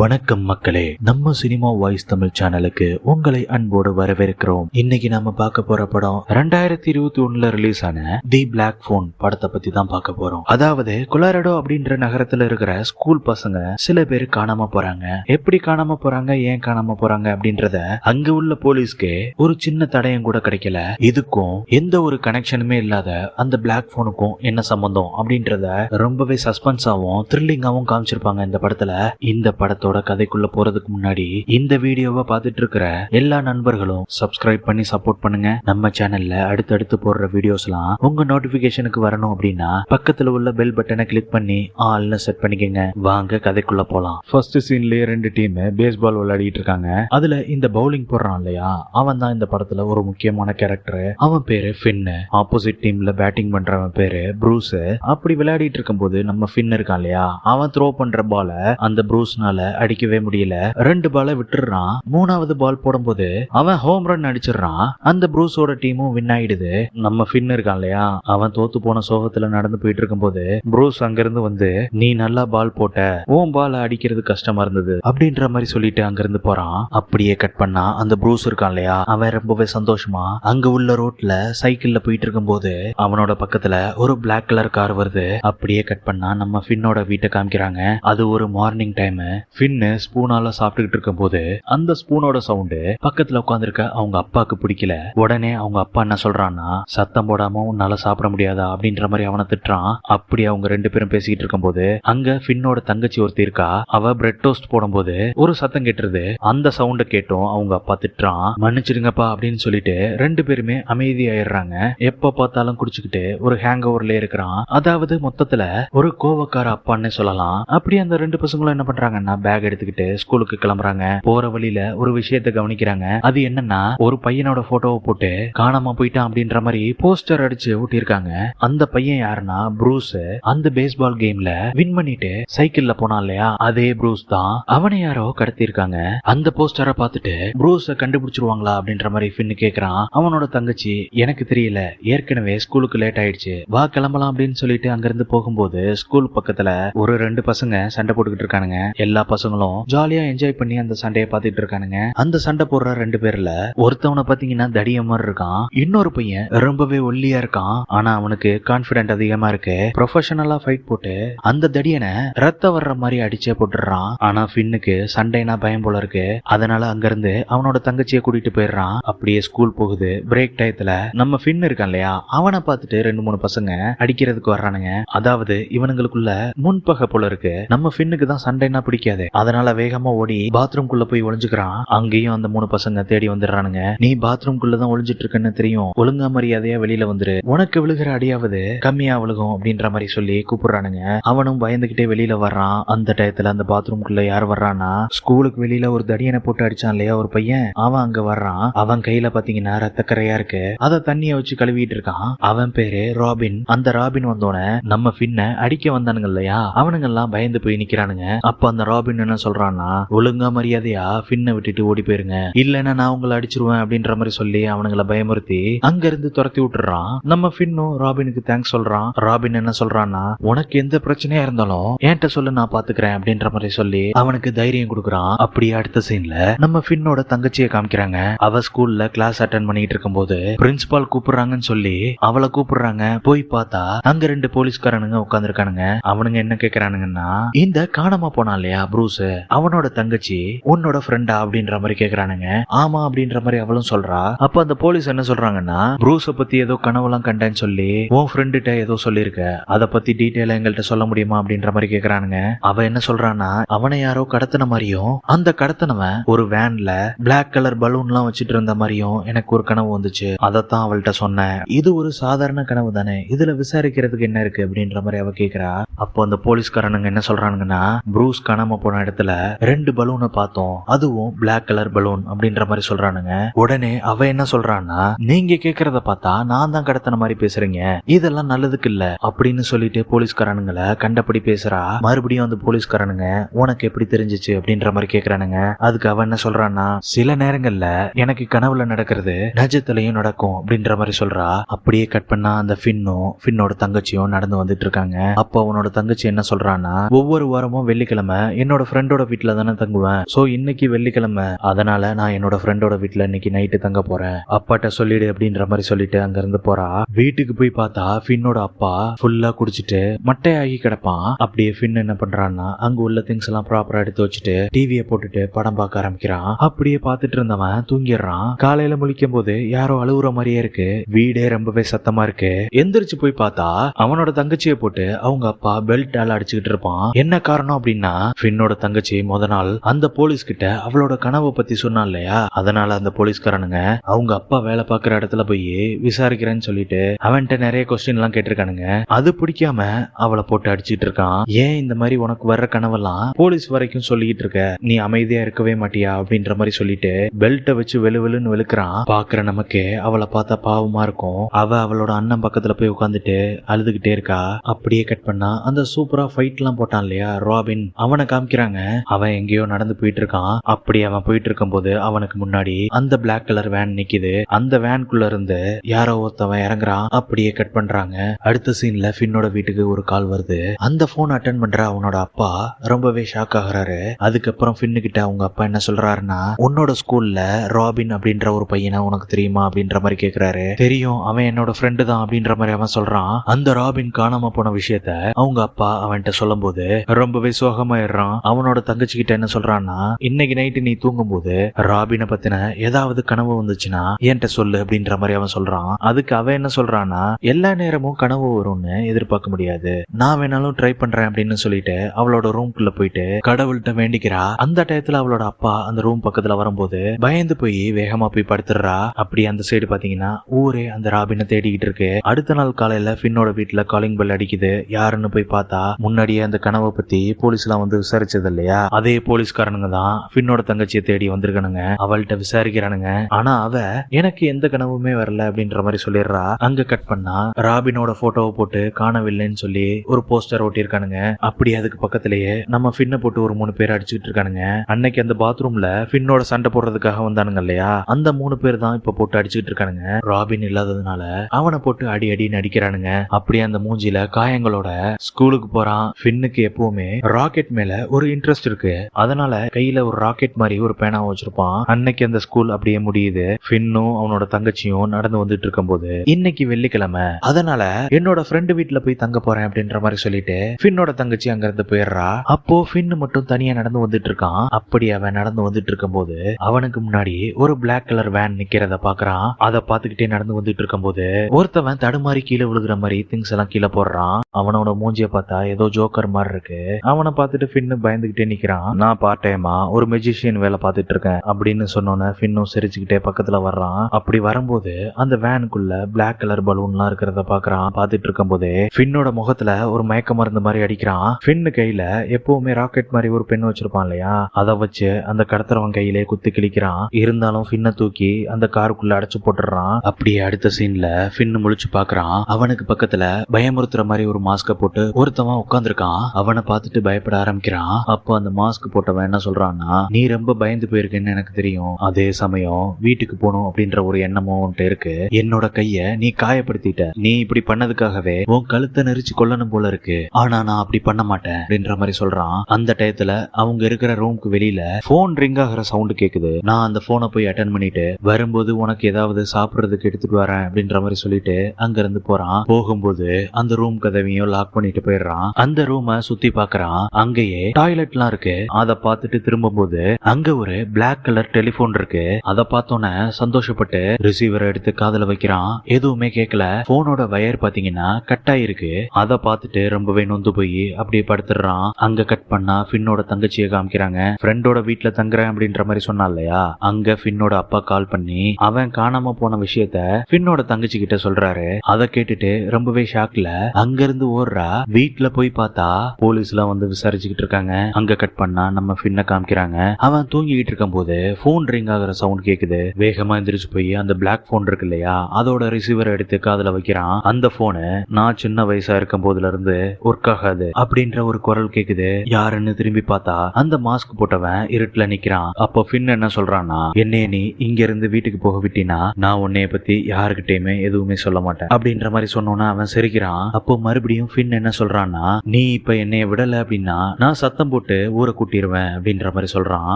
வணக்கம் மக்களே நம்ம சினிமா வாய்ஸ் தமிழ் சேனலுக்கு உங்களை அன்போடு வரவேற்கிறோம். இன்னைக்கு நாம பார்க்க போற படம் ரெண்டாயிரத்தி இருபத்தி ஒண்ணுல ரிலீஸ் ஆன தி பிளாக் போன் படத்தை பத்தி தான் பார்க்க போறோம். அதாவது கொலாரடோ அப்படின்ற நகரத்துல இருக்கிற ஸ்கூல் பசங்க சில பேர் காணாம போறாங்க. எப்படி காணாம போறாங்க ஏன் காணாம போறாங்க அப்படின்றத அங்க உள்ள போலீஸ்க்கு ஒரு சின்ன தடயம் கூட கிடைக்கல. இதுக்கும் எந்த ஒரு கனெக்ஷனுமே இல்லாத அந்த பிளாக் போனுக்கும் என்ன சம்பந்தம் அப்படின்றத ரொம்பவே சஸ்பென்ஸாவும் த்ரில்லிங்காவும் காமிச்சிருப்பாங்க இந்த படத்துல. இந்த படத்தை படத்தோட கதைக்குள்ள போறதுக்கு முன்னாடி இந்த வீடியோவை பார்த்துட்டு இருக்கிற எல்லா நண்பர்களும் சப்ஸ்கிரைப் பண்ணி சப்போர்ட் பண்ணுங்க. நம்ம சேனல்ல அடுத்தடுத்து போடுற வீடியோஸ்லாம் உங்க நோட்டிபிகேஷனுக்கு வரணும் அப்படின்னா பக்கத்துல உள்ள பெல் பட்டனை கிளிக் பண்ணி ஆல்னு செட் பண்ணிக்கங்க. வாங்க கதைக்குள்ள போலாம். ஃபர்ஸ்ட் சீன்லயே ரெண்டு டீம் பேஸ்பால் விளையாடிட்டு இருக்காங்க. அதுல இந்த பவுலிங் போடுறான் இல்லையா? அவன் தான் இந்த படத்துல ஒரு முக்கியமான கேரக்டர் அவன் பேரு ஃபின்னு ஆப்போசிட் டீம்ல பேட்டிங் பண்றவன் பேரு ப்ரூஸ் அப்படி விளையாடிட்டு இருக்கும்போது நம்ம ஃபின் இருக்கான் இல்லையா? அவன் த்ரோ பண்ற பால அந்த ப்ரூஸ்னால அடிக்கவே முடியல. ரெண்டு பாலை விட்டுறான். மூணாவது பால் போடும்போது அவன் ஹோம் ரன் அடிச்சிடுறான். அந்த ப்ரூஸோட டீமும் வின் ஆயிடுது. நம்ம ஃபின் இருக்கான் இல்லையா? அவன் தோத்து போன சோகத்துல நடந்து போயிட்டு இருக்கும்போது ப்ரூஸ் அங்கிருந்து வந்து நீ நல்லா பால் போட்ட. ஓம் பால் அடிக்கிறது கஷ்டமா இருந்தது. அப்படின்ற மாதிரி சொல்லிட்டு அங்கிருந்து போறான். அப்படியே கட் பண்ணா. அந்த ப்ரூஸ் இருக்கான் இல்லையா? அவன் ரொம்பவே சந்தோஷமா அங்க உள்ள ரோட்ல சைக்கிள்ல போயிட்டு இருக்கும்போது அவனோட பக்கத்துல ஒரு பிளாக் கலர் கார் வருது. அப்படியே கட் பண்ணா நம்ம ஃபின்னோட வீட்டை காமிக்கிறாங்க. அது ஒரு மார்னிங் டைம் ஃபின்னு ஸ்பூனால சாப்பிட்டுக்கிட்டு இருக்கும்போது அந்த ஸ்பூனோட சவுண்டு பக்கத்துல உட்காந்துருக்க அவங்க அப்பாவுக்கு பிடிக்கல. உடனே அவங்க அப்பா என்ன சொல்றான்னா சத்தம் போடாம உன்னால சாப்பிட முடியாதா? அப்படின்ற மாதிரி அவனை திட்டுறான். அப்படி அவங்க ரெண்டு பேரும் பேசிக்கிட்டு இருக்கும்போது அங்க ஃபின்னோட தங்கச்சி ஒருத்தி இருக்கா. அவ பிரெட் டோஸ்ட் போடும்போது ஒரு சத்தம் கேட்டுருது. அந்த சவுண்ட கேட்டும் அவங்க அப்பா திட்டுறான். மன்னிச்சிடுங்கப்பா அப்படின்னு சொல்லிட்டு ரெண்டு பேருமே அமைதியாயிடுறாங்க. எப்ப பார்த்தாலும் குடிச்சுக்கிட்டு ஒரு ஹேங் ஓவர்ல இருக்கிறான். அதாவது மொத்தத்துல ஒரு கோவக்கார அப்பான்னு சொல்லலாம். அப்படி அந்த ரெண்டு பசங்களும் என்ன பண்றாங்கன்னா பேக் எடுத்துக்கிட்டு ஸ்கூலுக்கு கிளம்புறாங்க. போற வழியில ஒரு விஷயத்த கவனிக்கிறாங்க. அது என்னன்னா ஒரு பையனோட போட்டோவை போட்டு காணாம போயிட்டான் அப்படின்ற மாதிரி போஸ்டர் அடிச்சு ஊட்டியிருக்காங்க. அந்த பையன் யாருன்னா ப்ரூஸ். அந்த பேஸ்பால் கேம்ல வின் பண்ணிட்டு சைக்கிள்ல போனான் இல்லையா? அதே ப்ரூஸ் தான். அவனை யாரோ கடத்திருக்காங்க அந்த போஸ்டரை பார்த்துட்டு ப்ரூஸ கண்டுபிடிச்சிருவாங்களா அப்படின்ற மாதிரி ஃபின்னு கேக்குறான். அவனோட தங்கச்சி எனக்கு தெரியல. ஏற்கனவே ஸ்கூலுக்கு லேட் ஆயிடுச்சு. வா கிளம்பலாம் அப்படின்னு சொல்லிட்டு அங்கிருந்து போகும்போது ஸ்கூல் பக்கத்துல ஒரு ரெண்டு பசங்க சண்டை போட்டுக்கிட்டு இருக்கானுங்க. எல்லா பசங்களும் ஜாலியா என்ஜாய் பண்ணி அந்த சண்டையை பார்த்துட்டு இருக்கானுங்க. அந்த சண்டை போடுற ரெண்டு பேர்ல ஒருத்தவனை பாத்தீங்கன்னா தடிய மாதிரி இருக்கான். இன்னொரு பையன் ரொம்பவே ஒல்லியா இருக்கான். ஆனா அவனுக்கு கான்பிடன்ட் அதிகமா இருக்கு. ப்ரொஃபஷனலா ஃபைட் போட்டு அந்த தடியனை ரத்தம் வர்ற மாதிரி அடிச்சே போட்டுறான் ஆனா ஃபின்னுக்கு சண்டைனா பயம் போல இருக்கு. அதனால அங்கிருந்து அவனோட தங்கச்சியை கூட்டிட்டு போயிடுறான். அப்படியே ஸ்கூல் போகுது. பிரேக் டயத்துல நம்ம ஃபின் இருக்கான் இல்லையா? அவனை பார்த்துட்டு ரெண்டு மூணு பசங்க அடிக்கிறதுக்கு வர்றானுங்க. அதாவது இவனுங்களுக்குள்ள முன்பகை போல இருக்கு. நம்ம ஃபின்னுக்கு தான் சண்டைனா பிடிக்காது. அதனால வேகமா ஓடி பாத்ரூம் குள்ள போய் ஒளிஞ்சுக்கிறான். அங்கேயும் அந்த மூணு பசங்க தேடி வந்துடுறானுங்க. நீ பாத்ரூம் குள்ளதான் ஒளிஞ்சிட்டு இருக்கன்னு தெரியும். ஒழுங்கா மரியாதையா வெளியில வந்துரு. உனக்கு விழுகிற அடியாவது கம்மியா விழுகும் அப்படின்ற மாதிரி சொல்லி கூப்பிடுறானுங்க. அவனும் பயந்துகிட்டே வெளியில வர்றான். அந்த டயத்துல அந்த பாத்ரூம் குள்ள யார் வர்றான்னா ஸ்கூலுக்கு வெளியில ஒரு தடியனை போட்டு அடிச்சான் இல்லையா ஒரு பையன். அவன் அங்க வர்றான். அவன் கையில பாத்தீங்கன்னா ரத்தக்கரையா இருக்கு. அத தண்ணிய வச்சு கழுவிட்டு இருக்கான். அவன் பேரு ராபின். அந்த ராபின் வந்தோடனே நம்ம பின்ன அடிக்க வந்தானுங்க இல்லையா? அவனுங்க எல்லாம் பயந்து போய் நிக்கிறானுங்க. அப்ப அந்த ராபின் என்ன சொல்றான்னா ஒழுங்கா மரியாதையா ஃபின்னை விட்டுட்டு ஓடி போயிருங்க. இல்லைன்னா நான் உங்களை அடிச்சிருவேன் அப்படின்ற மாதிரி சொல்லி அவனுங்களை பயமுறுத்தி அங்க இருந்து துரத்தி விட்டுறான். நம்ம ஃபின்னும் ராபினுக்கு தேங்க்ஸ் சொல்றான். ராபின் என்ன சொல்றான்னா உனக்கு எந்த பிரச்சனையா இருந்தாலும் என்கிட்ட சொல்லு நான் பாத்துக்கிறேன் அப்படின்ற மாதிரி சொல்லி அவனுக்கு தைரியம் கொடுக்குறான். அப்படியே அடுத்த சீன்ல நம்ம ஃபின்னோட தங்கச்சியை காமிக்கிறாங்க. அவ ஸ்கூல்ல கிளாஸ் அட்டன் பண்ணிட்டு இருக்கும்போது பிரின்சிபால் கூப்பிடுறாங்கன்னு சொல்லி அவளை கூப்பிடுறாங்க. போய் பார்த்தா அங்க ரெண்டு போலீஸ்காரனுங்க உட்காந்துருக்கானுங்க அவனுங்க என்ன கேக்குறானுங்கன்னா இந்த காணாம போனா இல்லையா ப்ரூஸ் அவனோட தங்கச்சி உன்னோட ஃப்ரெண்டா அப்படின்ற மாதிரி கேக்குறானுங்க. ஆமா அப்படின்ற மாதிரி அவளும் சொல்றா. அப்ப அந்த போலீஸ் என்ன சொல்றாங்கன்னா ப்ரூஸ பத்தி ஏதோ கனவுலாம் கண்டேன்னு சொல்லி உன் ஃப்ரெண்டுகிட்ட ஏதோ சொல்லியிருக்க. அத பத்தி டீட்டெயிலா எங்கள்கிட்ட சொல்ல முடியுமா? அப்படின்ற மாதிரி கேக்குறானுங்க. அவ என்ன சொல்றான்னா அவனை யாரோ கடத்தின மாதிரியும் அந்த கடத்தினவன் ஒரு வேன்ல பிளாக் கலர் பலூன்லாம் வச்சுட்டு இருந்த மாதிரியும் எனக்கு ஒரு கனவு வந்துச்சு. அதைத்தான் அவள்கிட்ட சொன்னேன். இது ஒரு சாதாரண கனவு தானே? இதுல விசாரிக்கிறதுக்கு என்ன இருக்கு? அப்படின்ற மாதிரி அவ கேக்குறா. அப்போ அந்த போலீஸ்காரனுங்க என்ன சொல்றானுங்கன்னா ப்ரூஸ் காணாம போன இடத்துல ரெண்டு பலூனை பார்த்தோம். அதுவும் பிளாக் கலர் பலூன் அப்படின்ற மாதிரி சொல்றானுங்க. உடனே அவ என்ன சொல்றான்னா நீங்க கேக்குறத பார்த்தா நான் தான் கடத்தின மாதிரி பேசுறீங்க. இதெல்லாம் நல்லதுக்கு இல்ல. அப்படின்னு சொல்லிட்டு போலீஸ்காரனுங்களை கண்டபடி பேசுறா. மறுபடியும் அந்த போலீஸ்காரனுங்க உனக்கு எப்படி தெரிஞ்சிச்சு? அப்படின்ற மாதிரி கேக்குறானுங்க. அதுக்கு அவன் என்ன சொல்றான்னா சில நேரங்கள்ல எனக்கு கனவுல நடக்கிறது நஜத்திலையும் நடக்கும். அப்படின்ற மாதிரி சொல்றா. அப்படியே கட் பண்ணா அந்த ஃபின்னும் ஃபின்னோட தங்கச்சியும் நடந்து வந்துட்டு இருக்காங்க. அப்போ அவனோட தங்கச்சி என்ன சொல்றான்னா ஒவ்வொரு வாரமும் வெள்ளிக்கிழமை என்னோட என்னோட ஃப்ரெண்டோட வீட்ல தானே தங்குவேன். சோ இன்னைக்கு வெள்ளிக்கிழமை. அதனால நான் என்னோட ஃப்ரெண்டோட வீட்ல இன்னைக்கு நைட்டு தங்க போறேன். அப்பாட்ட சொல்லிடு அப்படின்ற மாதிரி சொல்லிட்டு அங்க இருந்து போறா. வீட்டுக்கு போய் பார்த்தா ஃபின்னோட அப்பா ஃபுல்லா குடிச்சிட்டு மட்டையாகி கிடப்பான். அப்படியே ஃபின் என்ன பண்றான்னா அங்க உள்ள திங்ஸ் எல்லாம் ப்ராப்பரா எடுத்து வச்சுட்டு டிவியை போட்டுட்டு படம் பார்க்க ஆரம்பிக்கிறான். அப்படியே பார்த்துட்டு இருந்தவன் தூங்கிடுறான். காலையில முழிக்கும் போது யாரோ அழுகுற மாதிரியே இருக்கு. வீடே ரொம்பவே சத்தமா இருக்கு. எந்திரிச்சு போய் பார்த்தா அவனோட தங்கச்சியை போட்டு அவங்க அப்பா பெல்ட்டால அடிச்சுக்கிட்டு இருப்பான். என்ன காரணம் அப்படின்னா ஃபின்னோட தங்கச்சி முத நாள் அந்த போலீஸ் கிட்ட அவளோட கனவை பத்தி சொன்னா இல்லையா? அதனால அந்த போலீஸ்காரனுங்க அவங்க அப்பா வேலை பார்க்குற இடத்துல போய் விசாரிக்கிறேன்னு சொல்லிட்டு அவன்கிட்ட நிறைய கொஸ்டின் எல்லாம் கேட்டிருக்கானுங்க. அது பிடிக்காம அவளை போட்டு அடிச்சிட்டு இருக்கான். ஏன் இந்த மாதிரி உனக்கு வர்ற கனவெல்லாம் போலீஸ் வரைக்கும் சொல்லிக்கிட்டு இருக்க? நீ அமைதியா இருக்கவே மாட்டியா? அப்படின்ற மாதிரி சொல்லிட்டு பெல்ட்டை வச்சு வெளு வெளுன்னு வெளுக்கிறான். பாக்குற நமக்கு அவளை பார்த்தா பாவமா இருக்கும். அவ அவளோட அண்ணன் பக்கத்துல போய் உட்காந்துட்டு அழுதுகிட்டே இருக்கா. அப்படியே கட் பண்ணா அந்த சூப்பரா ஃபைட் எல்லாம் போட்டான் இல்லையா ராபின்? அவனை காமிக்க நிக்கிறாங்க அவன் எங்கேயோ நடந்து போயிட்டு இருக்கான் அப்படி அவன் போயிட்டு இருக்கும்போது அவனுக்கு முன்னாடி அந்த பிளாக் கலர் வேன் நிக்குது. அந்த வேன்குள்ள இருந்து யாரோ ஒருத்தவன் இறங்குறான். அப்படியே கட் பண்றாங்க. அடுத்த சீன்ல ஃபின்னோட வீட்டுக்கு ஒரு கால் வருது. அந்த போன் அட்டன் பண்ற அவனோட அப்பா ரொம்பவே ஷாக் ஆகுறாரு. அதுக்கப்புறம் ஃபின்னு கிட்ட அவங்க அப்பா என்ன சொல்றாருன்னா உன்னோட ஸ்கூல்ல ராபின் அப்படின்ற ஒரு பையனை உனக்கு தெரியுமா? அப்படின்ற மாதிரி கேக்குறாரு. தெரியும். அவன் என்னோட ஃப்ரெண்டு தான். அப்படின்ற மாதிரி அவன் சொல்றான். அந்த ராபின் காணாம போன விஷயத்த அவங்க அப்பா அவன்கிட்ட சொல்லும் போது ரொம்பவே சோகமாயிடுறான். அவனோட தங்கச்சி கிட்ட என்ன சொல்றான்னா இன்னைக்கு நைட்டு நீ தூங்கும்போது ராபினை பத்தின ஏதாவது கனவு வந்துச்சுன்னா என்கிட்ட சொல்லு அப்படின்ற மாதிரி அவன் சொல்றான். அதுக்கு அவன் என்ன சொல்றான்னா எல்லா நேரமும் கனவு வரும்னு எதிர்பார்க்க முடியாது. நான் வேணாலும் ட்ரை பண்றேன் அப்படின்னு சொல்லிட்டு அவளோட ரூம்குள்ள போயிட்டு கடவுள்கிட்ட வேண்டிக்கிறா. அந்த டயத்துல அவளோட அப்பா அந்த ரூம் பக்கத்துல வரும்போது பயந்து போய் வேகமா போய் படுத்துடுறா அப்படி அந்த சைடு பாத்தீங்கன்னா ஊரே அந்த ராபினை தேடிக்கிட்டு இருக்கு. அடுத்த நாள் காலையில ஃபின்னோட வீட்டுல காலிங் பெல் அடிக்குது. யாருன்னு போய் பார்த்தா முன்னாடியே அந்த கனவை பத்தி போலீஸ் எல்லாம் வந்து கிடைச்சது இல்லையா அதே போலீஸ்காரனுங்க தான் ஃபின்னோட தங்கச்சியை தேடி வந்திருக்கானுங்க அவள்கிட்ட விசாரிக்கிறானுங்க. ஆனா அவ எனக்கு எந்த கனவுமே வரல அப்படின்ற மாதிரி சொல்லிடுறா. அங்க கட் பண்ணா ராபினோட போட்டோவை போட்டு காணவில்லைன்னு சொல்லி ஒரு போஸ்டர் ஒட்டியிருக்கானுங்க. அப்படி அதுக்கு பக்கத்திலேயே நம்ம ஃபின்ன போட்டு ஒரு மூணு பேர் அடிச்சுட்டு இருக்கானுங்க. அன்னைக்கு அந்த பாத்ரூம்ல ஃபின்னோட சண்டை போடுறதுக்காக வந்தானுங்க இல்லையா? அந்த மூணு பேர் தான் இப்ப போட்டு அடிச்சுட்டு இருக்கானுங்க. ராபின் இல்லாததுனால அவனை போட்டு அடி அடின்னு அடிக்கிறானுங்க அப்படி அந்த மூஞ்சில காயங்களோட ஸ்கூலுக்கு போறான். ஃபின்னுக்கு எப்பவுமே ராக்கெட் மேல ஒரு இன்ட்ரெஸ்ட் இருக்கு. அதனால கையில ஒரு ராக்கெட் மாதிரி ஒரு பேனாவை வச்சிருப்பான். அன்னைக்கு அந்த ஸ்கூல் அப்படியே முடியுது. ஃபின்னும் அவனோட தங்கச்சியும் நடந்து வந்துட்டு இருக்கும்போது இன்னைக்கு வெள்ளிக்கிழமை. அதனால என்னோட ஃப்ரெண்டு வீட்ல போய் தங்க போறேன் அப்படின்ற மாதிரி சொல்லிட்டு ஃபின்னோட தங்கச்சி அங்க இருந்து போயிடுறா. அப்போ ஃபின் மட்டும் தனியா நடந்து வந்துட்டு இருக்கான். அப்படி அவன் நடந்து வந்துட்டு இருக்கும்போது அவனுக்கு முன்னாடி ஒரு பிளாக் கலர் வேன் நிக்கிறத பாக்குறான். அதை பாத்துக்கிட்டே நடந்து வந்துட்டு இருக்கும்போது ஒருத்தவன் தடுமாறி கீழே விழுகிற மாதிரி திங்ஸ் எல்லாம் கீழே போடுறான். அவனோட மூஞ்சிய பார்த்தா ஏதோ ஜோக்கர் மாதிரி இருக்கு. அவனை பார்த்துட்டு ஃபின்னு பயந்துகிட்டே நிக்கிறான். நான் பார்ட் டைமா ஒரு மெஜிஷியன் வேலை பார்த்துட்டு இருக்கேன் அப்படின்னு சொன்னோன்னே ஃபின்னும் சிரிச்சுக்கிட்டே பக்கத்துல வர்றான். அப்படி வரும்போது அந்த வேனுக்குள்ள பிளாக் கலர் பலூன்லாம் இருக்கிறத பாக்குறான் பார்த்துட்டு இருக்கும்போதே ஃபின்னோட முகத்துல ஒரு மயக்க மருந்து மாதிரி அடிக்கிறான். ஃபின்னு கையில எப்பவுமே ராக்கெட் மாதிரி ஒரு பெண் வச்சிருப்பான் இல்லையா? அதை வச்சு அந்த கடத்துறவன் கையிலே குத்து கிழிக்கிறான். இருந்தாலும் ஃபின்னை தூக்கி அந்த காருக்குள்ள அடைச்சு போட்டுறான் அப்படியே அடுத்த சீன்ல ஃபின்னு முழிச்சு பாக்குறான் அவனுக்கு பக்கத்துல பயமுறுத்துற மாதிரி ஒரு மாஸ்க போட்டு ஒருத்தவன் உட்காந்துருக்கான் அவனை பார்த்துட்டு பயப்பட ஆரம்பிக்கிறான். அப்போ அந்த மாஸ்க் போட்டவன் என்ன சொல்றான்னா நீ ரொம்ப பயந்து போயிருக்கேன்னு எனக்கு தெரியும். அதே சமயம் வீட்டுக்கு போகணும் அப்படின்ற ஒரு எண்ணமும் உன்ட்டு இருக்கு. என்னோட கைய நீ காயப்படுத்திட்ட. நீ இப்படி பண்ணதுக்காகவே உன் கழுத்தை நெரிச்சு கொல்லணும் போல இருக்கு. ஆனா நான் அப்படி பண்ண மாட்டேன். அப்படின்ற மாதிரி சொல்றான். அந்த டயத்துல அவங்க இருக்கிற ரூமுக்கு வெளியில போன் ரிங் ஆகிற சவுண்ட் கேக்குது. நான் அந்த போனை போய் அட்டன் பண்ணிட்டு வரும்போது உனக்கு ஏதாவது சாப்பிடுறதுக்கு எடுத்துட்டு வரேன். அப்படின்ற மாதிரி சொல்லிட்டு அங்க இருந்து போறான். போகும்போது அந்த ரூம் கதவையும் லாக் பண்ணிட்டு போயிடுறான். அந்த ரூமை சுத்தி பாக்குறான். அங்கேயே டாய்லெட்லாம் இருக்கு. அதை பார்த்துட்டு திரும்பும்போது அங்க ஒரு பிளாக் கலர் டெலிபோன் இருக்கு. அதை பார்த்தோன்னே சந்தோஷப்பட்டு ரிசீவரை எடுத்து காதல வைக்கிறான். எதுவுமே கேட்கல போனோட வயர் பாத்தீங்கன்னா கட் ஆயிருக்கு. அதை பார்த்துட்டு ரொம்பவே நொந்து போய் அப்படியே படுத்துடுறான் அங்க கட் பண்ணா ஃபின்னோட தங்கச்சியை காமிக்கிறாங்க. ஃப்ரெண்டோட வீட்ல தங்குறேன் அப்படின்ற மாதிரி சொன்னா இல்லையா? அங்க ஃபின்னோட அப்பா கால் பண்ணி அவன் காணாம போன விஷயத்த ஃபின்னோட தங்கச்சி கிட்ட சொல்றாரு. அதை கேட்டுட்டு ரொம்பவே ஷாக்ல அங்க இருந்து ஓடுறா. வீட்ல போய் பார்த்தா போலீஸ் எல்லாம் வந்து விசாரிச்சுக்கிட்டு இருக்காங்க. அங்க கட் பண்ணா நம்ம ஃபின்ன காமிக்கிறாங்க. அவன் தூங்கிட்டு இருக்கும் போது போன் ரிங் ஆகிற சவுண்ட் கேக்குது. வேகமா எந்திரிச்சு போய் அந்த பிளாக் போன் இருக்கு இல்லையா? அதோட ரிசீவர் எடுத்து காதுல வைக்கிறான். அந்த போனு நான் சின்ன வயசா இருக்கும் போதுல இருந்து ஒர்க் ஆகாது அப்படின்ற ஒரு குரல் கேக்குது. யாருன்னு திரும்பி பார்த்தா அந்த மாஸ்க் போட்டவன் இருட்டுல நிக்கிறான். அப்ப ஃபின் என்ன சொல்றான்னா என்னைய நீ இங்க இருந்து வீட்டுக்கு போக விட்டினா நான் உன்னைய பத்தி யாருக்கிட்டயுமே எதுவுமே சொல்ல மாட்டேன். அப்படின்ற மாதிரி சொன்னோன்னா அவன் சிரிக்கிறான். அப்போ மறுபடியும் ஃபின் என்ன சொல்றான்னா நீ இப்ப என்னைய விடல அப்படின்னா நான் சத்தம் சத்தம் போட்டு ஊரை கூட்டிடுவேன் அப்படின்ற மாதிரி சொல்றான்.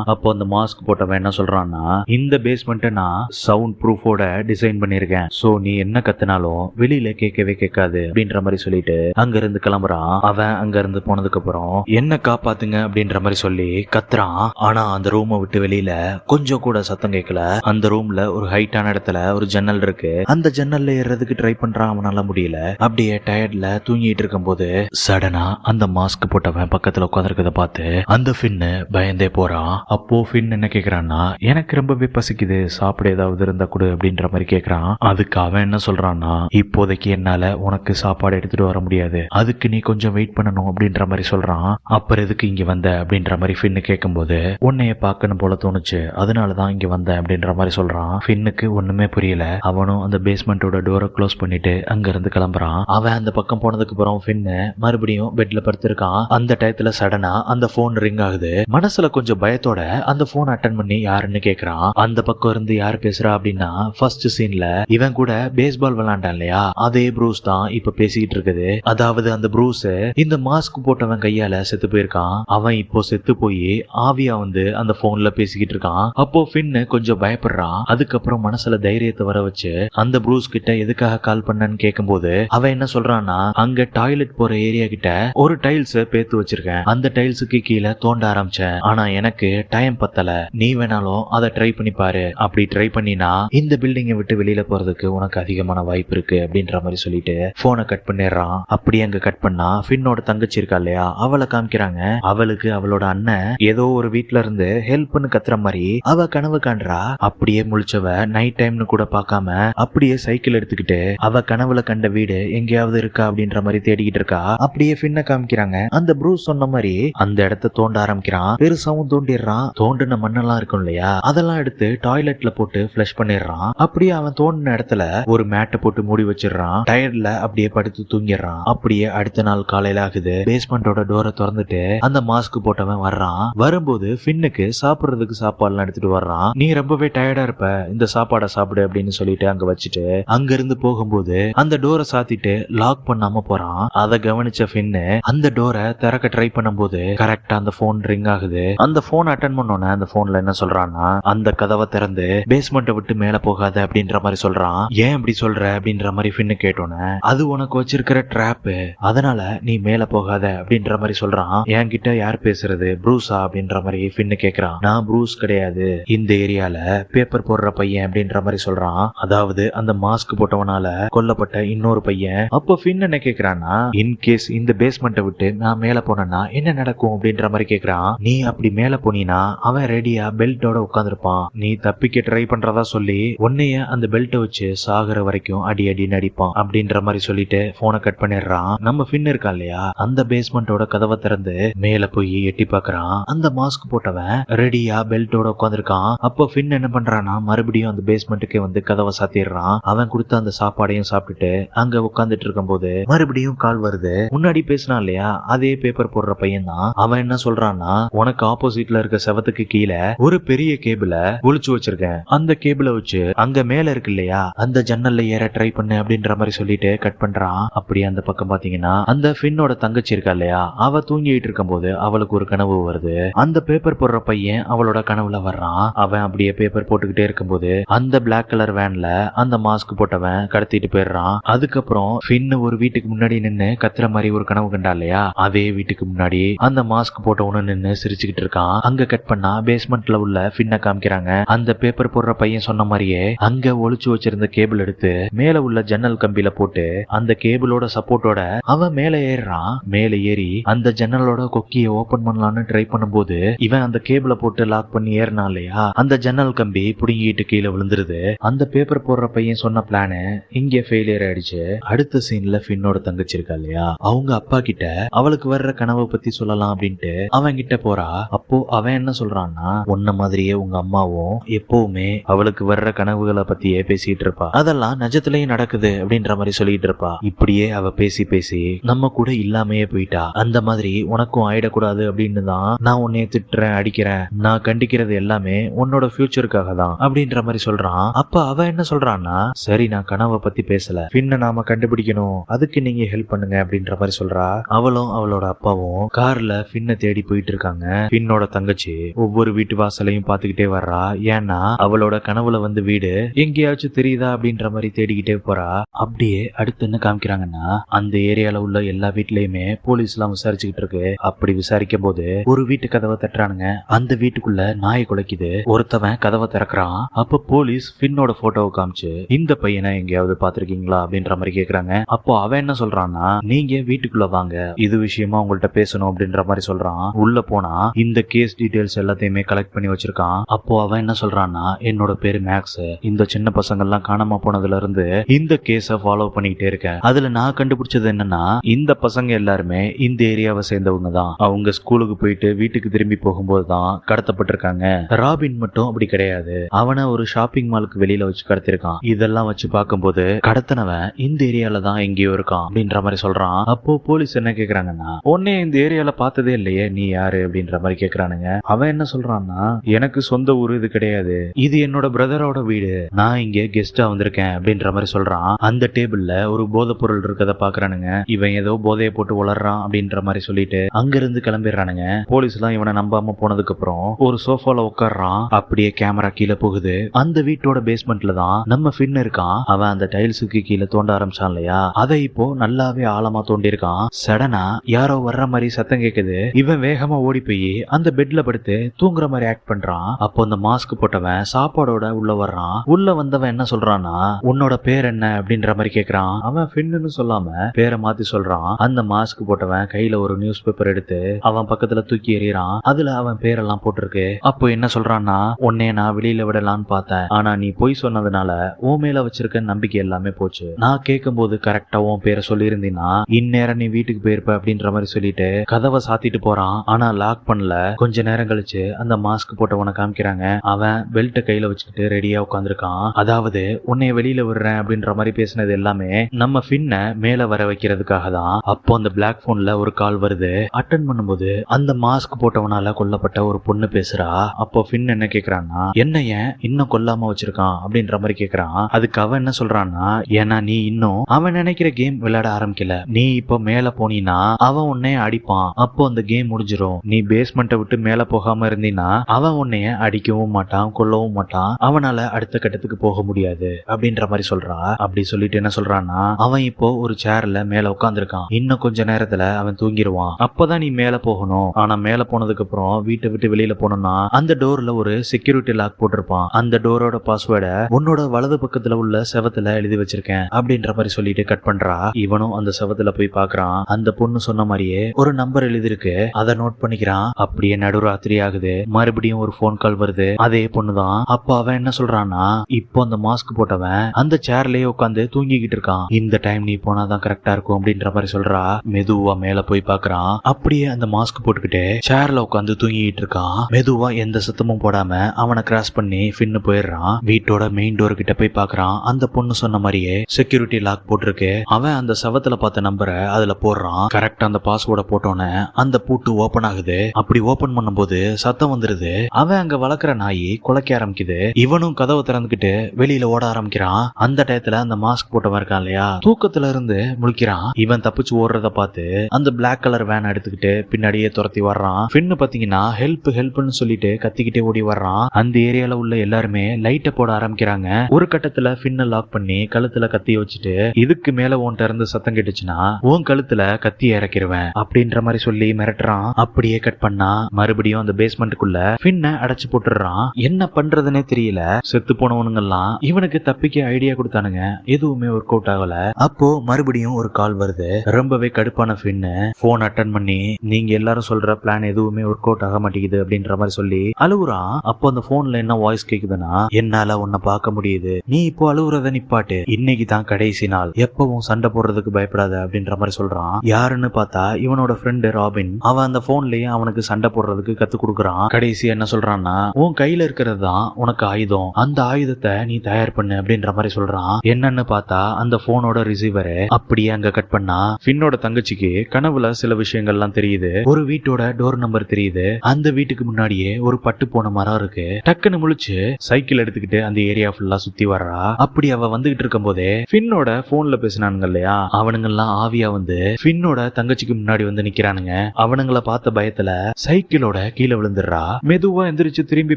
அப்போ அந்த மாஸ்க் போட்டவன் என்ன சொல்றான்னா இந்த பேஸ்மெண்ட்டை நான் சவுண்ட் ப்ரூஃபோட டிசைன் பண்ணிருக்கேன் சோ நீ என்ன கத்துனாலும் வெளியில கேட்கவே கேட்காது அப்படின்ற மாதிரி சொல்லிட்டு அங்க இருந்து கிளம்புறான். அவன் அங்க இருந்து போனதுக்கு அப்புறம் என்ன காப்பாத்துங்க? அப்படின்ற மாதிரி சொல்லி கத்துறான். ஆனா அந்த ரூமை விட்டு வெளியில கொஞ்சம் கூட சத்தம் கேட்கல. அந்த ரூம்ல ஒரு ஹைட்டான இடத்துல ஒரு ஜன்னல் இருக்கு. அந்த ஜன்னல்ல ஏறதுக்கு ட்ரை பண்றான். அவனால முடியல. அப்படியே டயர்ட்ல தூங்கிட்டு இருக்கும்போது சடனா அந்த மாஸ்க் போட்டவன் பக்கத்துல உட்காந்துருக்கத பார்த்து அந்த ஃபின்னு பயந்தே போறான். அப்போ ஃபின் என்ன கேக்குறான்னா எனக்கு ரொம்பவே பசிக்குது சாப்பிட ஏதாவது இருந்தா கொடு அப்படின்ற மாதிரி கேக்குறான். அதுக்கு அவன் என்ன சொல்றான்னா இப்போதைக்கு என்னால உனக்கு சாப்பாடு எடுத்துட்டு வர முடியாது. அதுக்கு நீ கொஞ்சம் வெயிட் பண்ணணும் அப்படின்ற மாதிரி சொல்றான். அப்புறம் எதுக்கு இங்க வந்த? அப்படின்ற மாதிரி ஃபின்னு கேட்கும்போது உன்னைய பார்க்கணும் போல தோணுச்சு. அதனாலதான் இங்க வந்த அப்படின்ற மாதிரி சொல்றான். ஃபின்னுக்கு ஒண்ணுமே புரியல. அவனும் அந்த பேஸ்மெண்டோட டோரை க்ளோஸ் பண்ணிட்டு அங்க இருந்து கிளம்புறான். அவன் அந்த பக்கம் போனதுக்கு அப்புறம் ஃபின்னு மறுபடியும் பெட்ல படுத்திருக்கான். அந்த டயத்துல சடனா அந்த போன் ரிங் ஆகுது. மனசுல கொஞ்சம் பயத்தோட அந்த போன் அட்டன் பண்ணி யாருன்னு கேக்குறான். அந்த பக்கம் இருந்து யார் பேசுறா அப்படின்னா ஃபர்ஸ்ட் சீன்ல இவன் கூட பேஸ்பால் விளையாண்டான் இல்லையா? அதே ப்ரூஸ் தான் இப்ப பேசிக்கிட்டு இருக்குது. அதாவது அந்த ப்ரூஸ் இந்த மாஸ்க் போட்டவன் கையால செத்து போயிருக்கான். அவன் இப்போ செத்து போய் ஆவியா வந்து அந்த போன்ல பேசிக்கிட்டு இருக்கான். அப்போ ஃபின்னு கொஞ்சம் பயப்படுறான். அதுக்கப்புறம் மனசுல தைரியத்தை வர வச்சு அந்த ப்ரூஸ் கிட்ட எதுக்காக கால் பண்ணன்னு கேட்கும்போது அவன் என்ன சொல்றான்னா அங்க டாய்லெட் போற ஏரியா கிட்ட ஒரு டைல்ஸ் பேத்து வச்சிருக்கேன். அந்த டைல்ஸ் டைல்ஸுக்கு கீழே தோண்ட ஆரம்பிச்சேன். ஆனா எனக்கு டைம் பத்தல. நீ வேணாலும் அதை ட்ரை பண்ணி பாரு. அப்படி ட்ரை பண்ணினா இந்த பில்டிங்கை விட்டு வெளியில போறதுக்கு உனக்கு அதிகமான வாய்ப்பு இருக்கு அப்படின்ற மாதிரி சொல்லிட்டு போனை கட் பண்ணிடுறான். அப்படி அங்க கட் பண்ணா ஃபின்னோட தங்கச்சி இருக்கா இல்லையா? அவளை காமிக்கிறாங்க. அவளுக்கு அவளோட அண்ணன் ஏதோ ஒரு வீட்ல இருந்து ஹெல்ப்னு கத்துற மாதிரி அவ கனவு காண்றா. அப்படியே முழிச்சவ நைட் டைம்னு கூட பார்க்காம அப்படியே சைக்கிள் எடுத்துக்கிட்டு அவ கனவுல கண்ட வீடு எங்கேயாவது இருக்கா அப்படின்ற மாதிரி தேடிக்கிட்டு இருக்கா. அப்படியே ஃபின்ன காமிக்கிறாங்க. அந்த ப்ரூஸ் சொன்ன மாதிரி அந்த இடத்த தோண்ட ஆரம்பிக்கிறான். பெருசாவும் தோண்டிடுறான். தோண்டின மண்ணெல்லாம் இருக்கும் இல்லையா? அதெல்லாம் எடுத்து டாய்லெட்ல போட்டு ஃபிளஷ் பண்ணிடுறான். அப்படியே அவன் தோண்டின இடத்துல ஒரு மேட்டை போட்டு மூடி வச்சிடுறான். டயர்ட்ல அப்படியே படுத்து தூங்கிடுறான். அப்படியே அடுத்த நாள் காலையில ஆகுது. பேஸ்மெண்டோட டோரை திறந்துட்டு அந்த மாஸ்க் போட்டவன் வர்றான். வரும்போது ஃபின்னுக்கு சாப்பிடுறதுக்கு சாப்பாடுலாம் எடுத்துட்டு வர்றான். நீ ரொம்பவே டயர்டா இருப்ப. இந்த சாப்பாடை சாப்பிடு அப்படின்னு சொல்லிட்டு அங்க வச்சுட்டு அங்க இருந்து போகும்போது அந்த டோரை சாத்திட்டு லாக் பண்ணாம போறான். அதை கவனிச்ச ஃபின்னு அந்த டோரை திறக்க ட்ரை பண்ணும்போது கரெக்டா அந்த போன் ரிங் ஆகுது. அந்த போன் அட்டன் பண்ணோன்னே அந்த போன்ல என்ன சொல்றான்னா அந்த கதவை திறந்து பேஸ்மெண்ட்டை விட்டு மேல போகாத அப்படின்ற மாதிரி சொல்றான். ஏன் இப்படி சொல்ற அப்படின்ற மாதிரி ஃபின்னு கேட்டோன்னே அது உனக்கு வச்சிருக்கிற ட்ராப்பு அதனால நீ மேல போகாத அப்படின்ற மாதிரி சொல்றான். என்கிட்ட யார் பேசுறது? ப்ரூஸா அப்படின்ற மாதிரி ஃபின்னு கேக்குறான். நான் ப்ரூஸ் கிடையாது. இந்த ஏரியால பேப்பர் போடுற பையன் அப்படின்ற மாதிரி சொல்றான். அதாவது அந்த மாஸ்க் போட்டவனால கொல்லப்பட்ட இன்னொரு பையன். அப்போ ஃபின் என்ன கேக்குறான்னா இன் கேஸ் இந்த பேஸ்மெண்ட்டை விட்டு நான் மேல போனேன்னா என்ன நடக்கும்? அப்படின்ற மாதிரி கேக்குறான். நீ அப்படி மேல போனீனா அவன் ரெடியா பெல்ட்டோட உட்காந்துருப்பான் நீ தப்பிக்க ட்ரை பண்றதா சொல்லி உன்னைய அந்த பெல்ட்டை வச்சு சாகுற வரைக்கும் அடி அடி நடிப்பான் அப்படின்ற மாதிரி சொல்லிட்டு போனை கட் பண்ணிடுறான். நம்ம ஃபின் இருக்கான் இல்லையா? அந்த பேஸ்மெண்டோட கதவை திறந்து மேல போய் எட்டி பாக்குறான். அந்த மாஸ்க் போட்டவன் ரெடியா பெல்ட்டோட உட்காந்துருக்கான் அப்போ ஃபின் என்ன பண்றான்னா மறுபடியும் அந்த பேஸ்மெண்ட்டுக்கே வந்து கதவை சாத்திடுறான். அவன் கொடுத்த அந்த சாப்பாடையும் சாப்பிட்டுட்டு அங்க உட்காந்துட்டு இருக்கும் போது மறுபடியும் கால் வருது. முன்னாடி பேசினான் இல்லையா? அதே பேப்பர் போடுற பையன் தான் அவன் என்ன சொல்றான்னா உனக்கு ஆப்போசிட்ல இருக்க செவத்துக்கு கீழே ஒரு பெரிய கேபிள ஒளிச்சு வச்சிருக்கேன். அந்த கேபிள வச்சு அங்க மேல இருக்கு இல்லையா அந்த ஜன்னல்ல ஏற ட்ரை பண்ணு அப்படின்ற மாதிரி சொல்லிட்டு கட் பண்றான். அப்படி அந்த பக்கம் பாத்தீங்கன்னா அந்த ஃபின்னோட தங்கச்சி இருக்கா இல்லையா அவ தூங்கிட்டு இருக்கும்போது அவளுக்கு ஒரு கனவு வருது. அந்த பேப்பர் போடுற பையன் அவளோட கனவுல வர்றான். அவன் அப்படியே பேப்பர் போட்டுக்கிட்டே இருக்கும்போது அந்த பிளாக் கலர் வேன்ல அந்த மாஸ்க் போட்டவன் கடத்திட்டு போயிடுறான். அதுக்கப்புறம் ஃபின்னு ஒரு வீட்டுக்கு முன்னாடி நின்னு கத்துற மாதிரி ஒரு கனவு கண்டா இல்லையா அதே வீட்டுக்கு முன்னாடி அந்த மாஸ்க் போட்டவனு நின்னு சிரிச்சுக்கிட்டு இருக்கான். அங்க கட் பண்ணா பேஸ்மெண்ட்ல உள்ள பின்ன காமிக்கிறாங்க. அந்த பேப்பர் போடுற பையன் சொன்ன மாதிரியே அங்க ஒளிச்சு வச்சிருந்த கேபிள் எடுத்து மேல உள்ள ஜன்னல் கம்பியில போட்டு அந்த கேபிளோட சப்போர்ட்டோட அவன் மேல ஏறுறான். மேல ஏறி அந்த ஜன்னலோட கொக்கியை ஓபன் பண்ணலாம்னு ட்ரை பண்ணும்போது இவன் அந்த கேபிள போட்டு லாக் பண்ணி ஏறினான் இல்லையா? அந்த ஜன்னல் கம்பி புடுங்கிட்டு கீழே விழுந்துருது. அந்த பேப்பர் போடுற பையன் சொன்ன பிளானு இங்க ஃபெயிலியர் ஆயிடுச்சு. அடுத்த சீன்ல ஃபின்னோட தங்கச்சி இருக்கா இல்லையா? அவங்க அப்பா கிட்ட அவளுக்கு வர்ற கனவை பத்தி சொல்லலாம். அப்படின்ட்டு அவன் கிட்ட போறா. அப்போ அவன் என்ன சொல்றான்னா உன்ன மாதிரியே உங்க அம்மாவும் எப்பவுமே அவளுக்கு வர்ற கனவுகளை பத்தியே பேசிட்டு இருப்பா. அதெல்லாம் நிஜத்திலயும் நடக்குது அப்படின்ற மாதிரி சொல்லிட்டு இருப்பா. இப்படியே அவ பேசி பேசி நம்ம கூட இல்லாமையே போயிட்டா. அந்த மாதிரி உனக்கும் ஆயிடக்கூடாது அப்படின்னு தான் நான் உன்னைய திட்டுறேன் அடிக்கிறேன். நான் கண்டிக்கிறது எல்லாமே உன்னோட ஃபியூச்சருக்காக தான் அப்படின்ற மாதிரி சொல்றான். அப்ப அவ என்ன சொல்றான்னா சரி நான் கனவை பத்தி பேசல. பின்ன நாம கண்டுபிடிக்கணும். அதுக்கு நீங்க ஹெல்ப் பண்ணுங்க அப்படின்ற மாதிரி சொல்றா. அவளும் அவளோட அப்பாவும் கார்ல ஃபின்னை தேடி போயிட்டு இருக்காங்க ஃபின்னோட தங்கச்சி ஒவ்வொரு வீட்டு வாசலையும் பாத்துக்கிட்டே வர்றா. ஏன்னா அவளோட கனவுல வந்து வீடு எங்கேயாச்சும் தெரியுதா அப்படின்ற மாதிரி தேடிக்கிட்டே போறா. அப்படியே அடுத்து என்ன காமிக்கிறாங்கன்னா அந்த ஏரியால உள்ள எல்லா வீட்லயுமே போலீஸ் எல்லாம் விசாரிச்சுக்கிட்டு இருக்கு. அப்படி விசாரிக்க போது ஒரு வீட்டு கதவை தட்டுறானுங்க. அந்த வீட்டுக்குள்ள நாய் குலைக்குது. ஒருத்தவன் கதவை திறக்கிறான். அப்ப போலீஸ் ஃபின்னோட போட்டோவை காமிச்சு இந்த பையனை எங்கேயாவது பாத்திருக்கீங்களா அப்படின்ற மாதிரி கேக்குறாங்க. அப்போ அவன் என்ன சொல்றான்னா நீங்க வீட்டுக்குள்ள வாங்க. இது விஷயமா உங்கள்ட்ட பேசணும் அப்படின்ற மாதிரி சொல்றான். உள்ள போனா இந்த கேஸ் டீடைல்ஸ் எல்லாத்தையுமே கலெக்ட் பண்ணி வச்சிருக்கான். அப்போ அவன் என்ன சொல்றான்னா என்னோட பேரு மேக்ஸ் இந்த சின்ன பசங்க எல்லாம் காணாம போனதுல இருந்து இந்த கேஸ ஃபாலோ பண்ணிக்கிட்டே இருக்கேன். அதுல நான் கண்டுபிடிச்சது என்னன்னா இந்த பசங்க எல்லாருமே இந்த ஏரியாவை சேர்ந்தவங்க தான். அவங்க ஸ்கூலுக்கு போயிட்டு வீட்டுக்கு திரும்பி போகும்போது தான் கடத்தப்பட்டிருக்காங்க. ராபின் மட்டும் அப்படி கிடையாது. அவனை ஒரு ஷாப்பிங் மாலுக்கு வெளியில வச்சு கடத்திருக்கான் இதெல்லாம் வச்சு பார்க்கும்போது கடத்தினவன் இந்த ஏரியால தான் எங்கேயோ இருக்கான் அப்படின்ற மாதிரி சொல்றான். அப்போ போலீஸ் என்ன கேக்குறாங்கன்னா உன்னே இந்த ஏரியால பார்த்ததே இல்லையே நீ யாரு அப்படின்ற மாதிரி கேக்குறானுங்க. அவன் என்ன சொல்றான்னா எனக்கு சொந்த ஊர் இது கிடையாது. இது என்னோட பிரதரோட வீடு. நான் இங்க கெஸ்டா வந்திருக்கேன் அப்படின்ற மாதிரி சொல்றான். அந்த டேபிள்ல ஒரு போதை பொருள் இருக்கத பாக்குறானுங்க. இவன் ஏதோ போதையை போட்டு வளர்றான் அப்படின்ற மாதிரி சொல்லிட்டு அங்கிருந்து கிளம்பிடுறானுங்க. போலீஸ் எல்லாம் இவனை நம்பாம போனதுக்கு அப்புறம் ஒரு சோஃபால உட்கார்றான். அப்படியே கேமரா கீழே போகுது. அந்த வீட்டோட பேஸ்மெண்ட்ல தான் நம்ம ஃபின் இருக்கான். அவன் அந்த டைல்ஸுக்கு கீழே தோண்ட ஆரம்பிச்சான் இல்லையா? அதை இப்போ நல்லாவே ஆழமா தோண்டி இருக்கான் சடனா யாரோ வர்ற மாதிரி சத்தம் கேக்குது. இவன் வேகமா ஓடி போய் அந்த பெட்ல படுத்து தூங்குற மாதிரி ஆக்ட் பண்றான். அப்போ அந்த மாஸ்க் போட்டவன் சாப்பாடோட உள்ள வர்றான். உள்ள வந்தவன் என்ன சொல்றான்னா உன்னோட பேர் என்ன? அப்படின்ற மாதிரி கேக்குறான். அவன் ஃபின்னு சொல்லாம பேரை மாத்தி சொல்றான். அந்த மாஸ்க் போட்டவன் கையில ஒரு நியூஸ் பேப்பர் எடுத்து அவன் பக்கத்துல தூக்கி எறியறான் அதுல அவன் பேரெல்லாம் போட்டிருக்கு. அப்போ என்ன சொல்றான்னா உன்னைய நான் வெளியில விடலான்னு பார்த்தேன். ஆனா நீ பொய் சொன்னதுனால உன் மேல வச்சிருக்க நம்பிக்கை எல்லாமே போச்சு. நான் கேட்கும் போது கரெக்டா உன் பேரை சொல்லியிருந்தீன்னா இந்நேரம் நீ வீட்டுக்கு போயிருப்ப அப்படின்ற மாதிரி சொல்லிட்டு கதவை சாத்திட்டு போறான். ஆனா லாக் பண்ணல. கொஞ்ச நேரம் கழிச்சு அந்த மாஸ்க் போட்டவனை காமிக்கிறாங்க. அவன் பெல்ட்டை கையில வச்சுக்கிட்டு ரெடியா உட்காந்துருக்கான் அதாவது உன்னை வெளியில விடுறேன் அப்படின்ற மாதிரி பேசினது எல்லாமே நம்ம ஃபின்ன மேல வர வைக்கிறதுக்காக தான். அப்போ அந்த பிளாக் போன்ல ஒரு கால் வருது. அட்டன் பண்ணும்போது அந்த மாஸ்க் போட்டவனால கொல்லப்பட்ட ஒரு பொண்ணு பேசுறா. அப்போ ஃபின் என்ன கேக்குறான்னா என்ன ஏன் இன்னும் கொல்லாம வச்சிருக்கான்? அப்படின்ற மாதிரி கேக்குறான். அதுக்கு அவன் என்ன சொல்றான்னா ஏன்னா நீ இன்னும் அவன் நினைக்கிற கேம் விளையாட ஆரம்பிக்கல. நீ இப்போ மேல போனீனா அவன் உன்னைய அடிப்பான். அப்போ அந்த கேம் முடிஞ்சிடும் நீ பேஸ்மெண்ட்டை விட்டு மேல போகாம இருந்தீன்னா அவன் உன்னைய அடிக்கவும் மாட்டான் கொல்லவும் மாட்டான். அவனால அடுத்த கட்டத்துக்கு போக முடியாது அப்படின்ற மாதிரி சொல்றா. அப்படி சொல்லிட்டு என்ன சொல்றான்னா அவன் இப்போ ஒரு சேர்ல மேல உட்காந்துருக்கான் இன்னும் கொஞ்ச நேரத்துல அவன் தூங்கிடுவான் அப்பதான் நீ மேல போகணும். ஆனா மேல போனதுக்கு அப்புறம் வீட்டை விட்டு வெளியில போனோம்னா அந்த டோர்ல ஒரு செக்யூரிட்டி லாக் போட்டிருப்பான். அந்த டோரோட பாஸ்வேர்டை உன்னோட வலது பக்கத்துல உள்ள செவத்துல எழுதி வச்சிருக்கேன் அப்படின்ற மாதிரி சொல்லிட்டு கட் பண்றா. இவனும் அந்த செவத்துல போய் பாக்குறான். அந்த பொண்ணு சொன்ன மாதிரியே ஒரு நம்பர் எழுதி எழுதிருக்கு அதை நோட் பண்ணிக்கிறான். அப்படியே நடுராத்திரி ஆகுது. மறுபடியும் ஒரு ஃபோன் கால் வருது. அதே பொண்ணுதான். அப்ப அவன் என்ன சொல்றான்னா இப்போ அந்த மாஸ்க் போட்டவன் அந்த சேர்லயே உட்காந்து தூங்கிக்கிட்டு இருக்கான். இந்த டைம் நீ போனாதான் கரெக்டா இருக்கும் அப்படின்ற மாதிரி சொல்றா. மெதுவா மேல போய் பாக்குறான். அப்படியே அந்த மாஸ்க் போட்டுக்கிட்டு சேர்ல உட்காந்து தூங்கிட்டு இருக்கான். மெதுவா எந்த சத்தமும் போடாம அவனை கிராஸ் பண்ணி ஃபின்னு போயிடுறான். வீட்டோட மெயின் டோர் கிட்ட போய் பாக்குறான். அந்த பொண்ணு சொன்ன மாதிரியே செக்யூரிட்டி லாக் போட்டிருக்கு. அவன் அந்த சவத்துல பார்த்த நம்பரை அதுல போடுறான். கரெக்டா அந்த பாஸ்வேர்டை போட்டோன்னே அந்த பூட்டு ஓபன் ஆகுது. அப்படி ஓபன் பண்ணும்போது சத்தம் வந்துருது. அவன் அங்க வளர்க்குற நாய் குலைக்க ஆரம்பிக்குது. இவனும் கதவை திறந்துகிட்டு வெளியில ஓட ஆரம்பிக்கிறான். அந்த டயத்துல அந்த மாஸ்க் போட்டவன் இருக்கான் இல்லையா? தூக்கத்துல இருந்து முழிக்கிறான். இவன் தப்பிச்சு ஓடுறத பார்த்து அந்த பிளாக் கலர் வேன் எடுத்துக்கிட்டு பின்னாடியே துரத்தி வர்றான். ஃபின்னு பாத்தீங்கன்னா ஹெல்ப் ஹெல்ப்னு சொல்லிட்டு கத்திக்கிட்டே ஓடி வர்றான். அந்த ஏரியால உள்ள எல்லாருமே லைட்டை போட ஆரம்பிக்கிறாங்க. ஒரு கட்டத்துல ஃபின்ன லாக் பண்ணி கழுத்துல கத்தி வச்சுட்டு இதுக்கு மேல உன்கிட்ட இருந்து சத்தம் கேட்டுச்சுன்னா உன் கழுத்துல கத்தி இறக்கிருவேன். அப்படின்ற மாதிரி சொல்லி மிரட்டுறான். அப்படியே கட் பண்ணா மறுபடியும் அந்த பேஸ்மெண்ட்டுக்குள்ள ஃபின்ன அடைச்சு போட்டுடுறான். என்ன பண்றதுன்னே தெரியல. செத்து போனவனுங்க எல்லாம் இவனுக்கு தப்பிக்க ஐடியா கொடுத்தானுங்க. எதுவுமே ஒர்க் அவுட் ஆகல. அப்போ மறுபடியும் ஒரு கால் வருது. ரொம்பவே கடுப்பான ஃபின்னு போன் அட்டன் பண்ணி நீங்க எல்லாரும் சொல்ற பிளான் எதுவுமே ஒர்க் அவுட் ஆக மாட்டேங்குது அப்படின்ற மாதிரி சொல்லி அழுகுறான் அப்போ அந்த போன்ல என்ன வாய்ஸ் கேக்குதுன்னா என்னால உன்னை பார்க்க முடியுது. நீ இப்போ அழுகுறத நிப்பாட்டு. இன்னைக்கு தான் கடைசி நாள். எப்பவும் சண்டை போடுறதுக்கு பயப்படாத அப்படின்ற மாதிரி சொல்றான். யாருன்னு பார்த்தா இவனோட ஃப்ரெண்டு ராபின் அவன் அந்த போன்லயே அவனுக்கு சண்டை போடுறதுக்கு கத்து கொடுக்குறான். கடைசி என்ன சொல்றான்னா உன் கையில இருக்கிறது தான் உனக்கு ஆயுதம். அந்த ஆயுதத்தை நீ தயார் பண்ணு அப்படின்ற மாதிரி சொல்றான். என்னன்னு பார்த்தா அந்த போனோட ரிசீவரு அப்படியே அங்க கட் பண்ணா. பின்னோட தங்கச்சிக்கு கனவுல சில விஷயங்கள்லாம் தெரியுது. ஒரு வீட்டோட டோர் நம்பர் தெரியுது. அந்த வீட்டுக்கு முன்னாடியே ஒரு பட்டு போன மரம் இருக்கு. டக்குன்னு முழிச்சு சைக்கிள் எடுத்துக்கிட்டு அந்த ஏரியா ஃபுல்லா சுத்தி வர்றா. அப்படி அவ வந்துகிட்டு இருக்கும் போதே பின்னோட போன்ல பேசினானுங்க இல்லையா? அவனுங்க எல்லாம் ஆவியா வந்து பின்னோட தங்கச்சிக்கு முன்னாடி வந்து நிக்கிறானுங்க. அவனுங்கள பார்த்த பயத்துல சைக்கிளோட கீழே விழுந்துடுறா. மெதுவா எந்திரிச்சு திரும்பி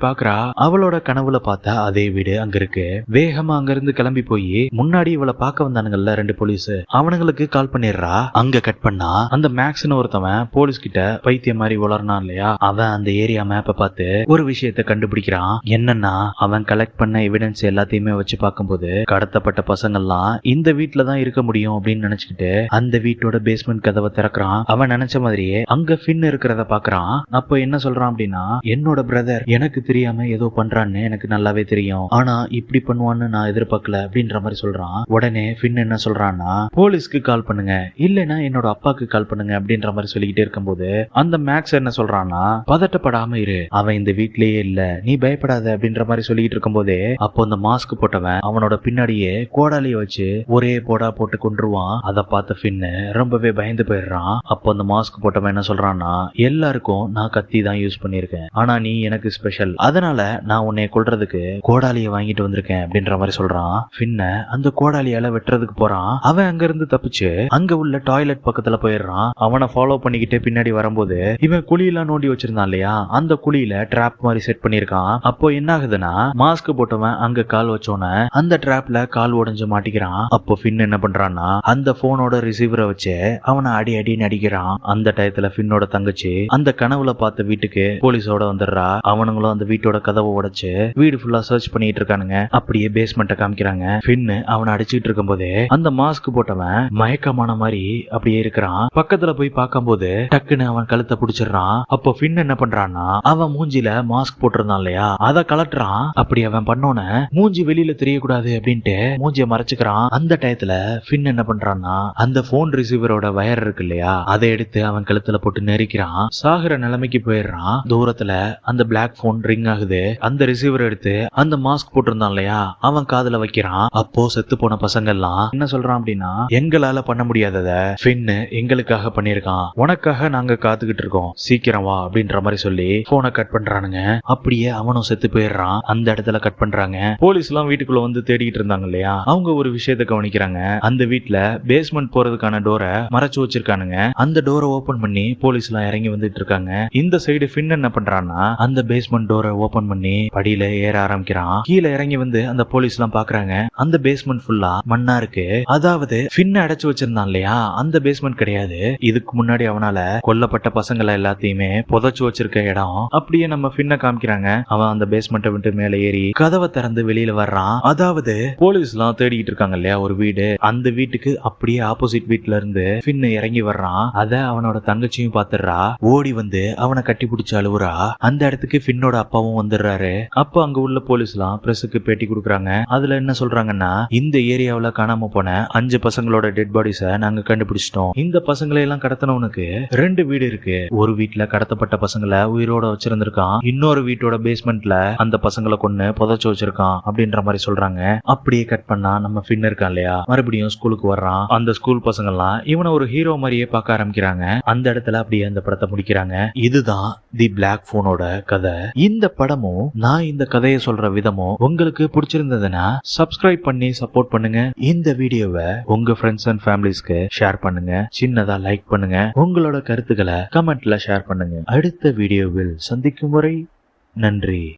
பாக்குறா அவளோட கனவுல பார்த்தா அதே வீடு அங்க இருக்கு. வேகமா அங்க இருந்து கிளம்பி போய் முன்னாடி இவளை பார்க்க வந்தானுங்கல்ல ரெண்டு போலீஸ் அவனுங்களுக்கு கால் பண்ணிடுறா. அங்க கட் பண்ணா. அந்த மேக்ஸ்னு ஒருத்தவன் போலீஸ் கிட்ட பைத்தியம் மாதிரி வளர்னான் இல்லையா? அவன் அந்த ஏரியா மேப்பை பார்த்து ஒரு விஷயத்த கண்டுபிடிக்கிறான். என்னன்னா அவன் கலெக்ட் பண்ண எவிடன்ஸ் எல்லாத்தையுமே வச்சு பார்க்கும்போது கடத்தப்பட்ட பசங்கள்லாம் இந்த வீட்டுல தான் இருக்க முடியும் அப்படின்னு நினைச்சுக்கிட்டு அந்த வீட்டோட பேஸ்மெண்ட் கதவை திறக்கிறான். அவன் நினைச்ச மாதிரியே அங்க ஃபின் இருக்கிறத பாக்குறான். அப்ப என்ன சொல்றான் அப்படின்னா என்னோட பிரதர் எனக்கு தெரியாம ஏதோ பண்றான்னு எனக்கு நல்லாவே தெரியும். ஆனா இப்படி பண்ணுவான்னு நான் எதிர்பார்க்கல அப்படின்ற மாதிரி சொல்றான். உடனே ஃபின் என்ன சொல்றான்னா போலீஸ்க்கு கால் பண்ணுங்க. இல்லைன்னா என்னோட அப்பாக்கு கால் பண்ணுங்க அப்படின்ற மாதிரி சொல்லிக்கிட்டே இருக்கும்போது அந்த மேக்ஸ் என்ன சொல்றான்னா பதட்டப்படாம இரு. அவன் இந்த வீட்லயே இல்ல. நீ பயப்படாத அப்படின்ற மாதிரி சொல்லிட்டு இருக்கும்போதே அப்போ அந்த மாஸ்க் போட்டவன் அவனோட பின்னாடியே கோடாலிய வச்சு ஒரே போடா போட்டு கொண்டுருவான் அதை பார்த்த ஃபின்னு ரொம்பவே பயந்து போயிடுறான். அப்போ அந்த மாஸ்க் போட்டவன் என்ன சொல்றான்னா எல்லாருக்கும் நான் கத்தி தான் யூஸ் பண்ணியிருக்கேன். ஆனா நீ எனக்கு ஸ்பெஷல் அதனால நான் உன்னை கொல்றதுக்கு கோடாலியை வாங்கிட்டு வந்திருக்கேன் அப்படின்ற மாதிரி சொல்றான். பின்ன அந்த கோடாலியால வெட்டுறதுக்கு போறான். அவன் அங்க இருந்து தப்பிச்சு அங்க உள்ள டாய்லெட் பக்கத்துல போயிடுறான். அவனை ஃபாலோ பண்ணிக்கிட்டு பின்னாடி வரும்போது இவன் குழியெல்லாம் நோண்டி வச்சிருந்தான் இல்லையா? அந்த குழியில ட்ராப் மாதிரி செட் பண்ணிருக்கான் அப்போ என்ன ஆகுதுன்னா மாஸ்க் போட்டவன் அங்க கால் வச்சோன்னே அந்த ட்ராப்ல கால் உடைஞ்சு மாட்டிக்கிறான். அப்போ ஃபின் என்ன பண்றான்னா அந்த போனோட ரிசீவரை வச்சு அவனை அடி அடி நடிக்கிறான் அந்த டயத்துல ஃபின்னோட தங்கச்சி அந்த கனவுல பார்த்த வீட்டுக்கு போலீஸோட வந்துடுறா. அவனுங்களும் அந்த வீட்டோட கதவை உடைச்சு வீடு ஃபுல்லா சர்ச் பண்ணிட்டு இருக்கானுங்க. அப்படியே பேஸ்மெண்ட்டை காமிக்கிறாங்க. ஃபின்னு அவனை அடிச்சுட்டு இருக்கும் போதே அந்த மாஸ்க் போட்டவன் மயக்கமான மாதிரி அப்படியே இருக்கிறான். பக்கத்துல போய் பார்க்கும்போது டக்குன்னு அவன் கழுத்தை பிடிச்சிடுறான். அப்போ ஃபின் என்ன பண்றான்னா அவன் மூஞ்சில மாஸ்க் போட்டிருந்தான் இல்லையா? அதை கலட்டுறான் அப்படி அவன் பண்ணோன்னு மூஞ்சி வெளியில தெரியக்கூடாது அப்படின்ட்டு மூஞ்சிய மறைச்சுக்கிறான். அந்த டயத்துல ஃபின் என்ன பண்றான்னா அந்த போன் ரிசீவரோட வயர் இருக்கு இல்லையா? அதை எடுத்து அவன் கழுத்துல போட்டு நெரிக்கிறான். சாகிற நிலைமைக்கு போயிடுறான். தூரத்துல அந்த பிளாக் போன் ரிங் ஆகுது. அந்த ரிசீவர் எடுத்து அந்த மாஸ்க் போட்டிருந்தான் இல்லையா? அவன் காதுல வைக்கிறான். அப்போ செத்து போன பசங்க எல்லாம் என்ன சொல்றான் அப்படின்னா எங்களால பண்ண முடியாதத ஃபின்னு எங்களுக்காக பண்ணிருக்கான் உனக்காக நாங்க காத்துக்கிட்டு இருக்கோம். சீக்கிரம் வா அப்படின்ற மாதிரி சொல்லி போனை கட் பண்றானுங்க. அப்படியே அவனும் செத்து போயிடுறான். அந்த இடத்துல கட் பண்றாங்க. போலீஸ் எல்லாம் வீட்டுக்குள்ள வந்து தேடிட்டு இருந்தாங்க இல்லையா? அவங்க ஒரு விஷயத்த கவனிக்கிறாங்க. அந்த வீட்ல பேஸ்மெண்ட் போறதுக்கான டோரை மறைச்சு வச்சிருக்கானுங்க. அந்த டோரை ஓபன் பண்ணி போலீஸ் எல்லாம் இறங்கி வந்துட்டு இருக்காங்க இந்த சைடு ஃபின் என்ன பண்றான்னா அந்த பேஸ்மெண்ட் டோரை ஓபன் பண்ணி படியில ஏற ஆரம்பிக்கிறான். கீழே இறங்கி வந்து அந்த போலீஸ் எல்லாம் பாக்குறாங்க. அந்த பேஸ்மெண்ட் ஃபுல்லா மண்ணா இருக்கு. அதாவது ஃபின் அடைச்சு வச்சிருந்தான் இல்லையா? அந்த பேஸ்மெண்ட் கிடையாது. இதுக்கு முன்னாடி அவனால கொல்லப்பட்ட பசங்களை எல்லாத்தையுமே புதைச்சு வச்சிருக்க இடம். அப்படியே நம்ம ஃபின்ன காமிக்கிறாங்க. அவன் அந்த பேஸ்மெண்ட்டை விட்டு மேல ஏறி கதவை திறந்து வெளியில வர்றான். அதாவது போலீஸ் எல்லாம் தேடிட்டு இருக்காங்க இல்லையா? ஒரு வீடு. அந்த வீட்டுக்கு அப்படியே ஆப்போசிட் வீட்ல இருந்து ஃபின்னு இறங்கி வர்றான். அத அவனோட தங்கச்சியும் பாத்துறா. ஓடி வந்து அவனை கட்டி பிடிச்சு அழுவுறா. அந்த இடத்துக்கு ஃபின்னோட அப்பாவும் வந்துடுறாரு. அப்ப அங்க உள்ள போலீஸ் எல்லாம் பிரஸுக்கு பேட்டி கொடுக்குறாங்க. அதுல என்ன சொல்றாங்கன்னா இந்த ஏரியாவுல காணாம போன அஞ்சு பசங்களோட டெட் பாடிஸ நாங்க கண்டுபிடிச்சிட்டோம். இந்த பசங்களை எல்லாம் கடத்தினவனுக்கு ரெண்டு வீடு இருக்கு. ஒரு வீட்டுல கடத்தப்பட்ட பசங்களை உயிரோட வச்சிருந்திருக்கான். இன்னொரு வீட்டோட பேஸ்மெண்ட்ல அந்த பசங்களை கொன்னு புதைச்சு வச்சிருக்கான் அப்படின்ற மாதிரி சொல்றாங்க. அப்படியே கட் பண்ணா நம்ம ஃபின் இருக்கான் இல்லையா? மறுபடியும் ஸ்கூலுக்கு வர்றான். அந்த ஸ்கூல் பசங்க எல்லாம் இவனை ஒரு ஹீரோ மாதிரியே பார்க்க ஆரம்பிக்கிறாங்க. அந்த இடத்துல அப்படியே அந்த படத்தை முடிக்கிறாங்க. இதுதான் தி பிளாக் போனோட கதை. இந்த படமும் நான் இந்த கதையை சொல்ற விதமும் உங்களுக்கு பிடிச்சிருந்ததுன்னா சப்ஸ்கிரைப் பண்ணி சப்போர்ட் பண்ணுங்க. இந்த வீடியோவை உங்க ஃப்ரெண்ட்ஸ் அண்ட் ஃபேமிலிஸ்க்கு ஷேர் பண்ணுங்க. சின்னதா லைக் பண்ணுங்க. உங்களோட கருத்துக்களை கமெண்ட்ல ஷேர் பண்ணுங்க. அடுத்த வீடியோவில் சந்திக்கும் வரை நன்றி.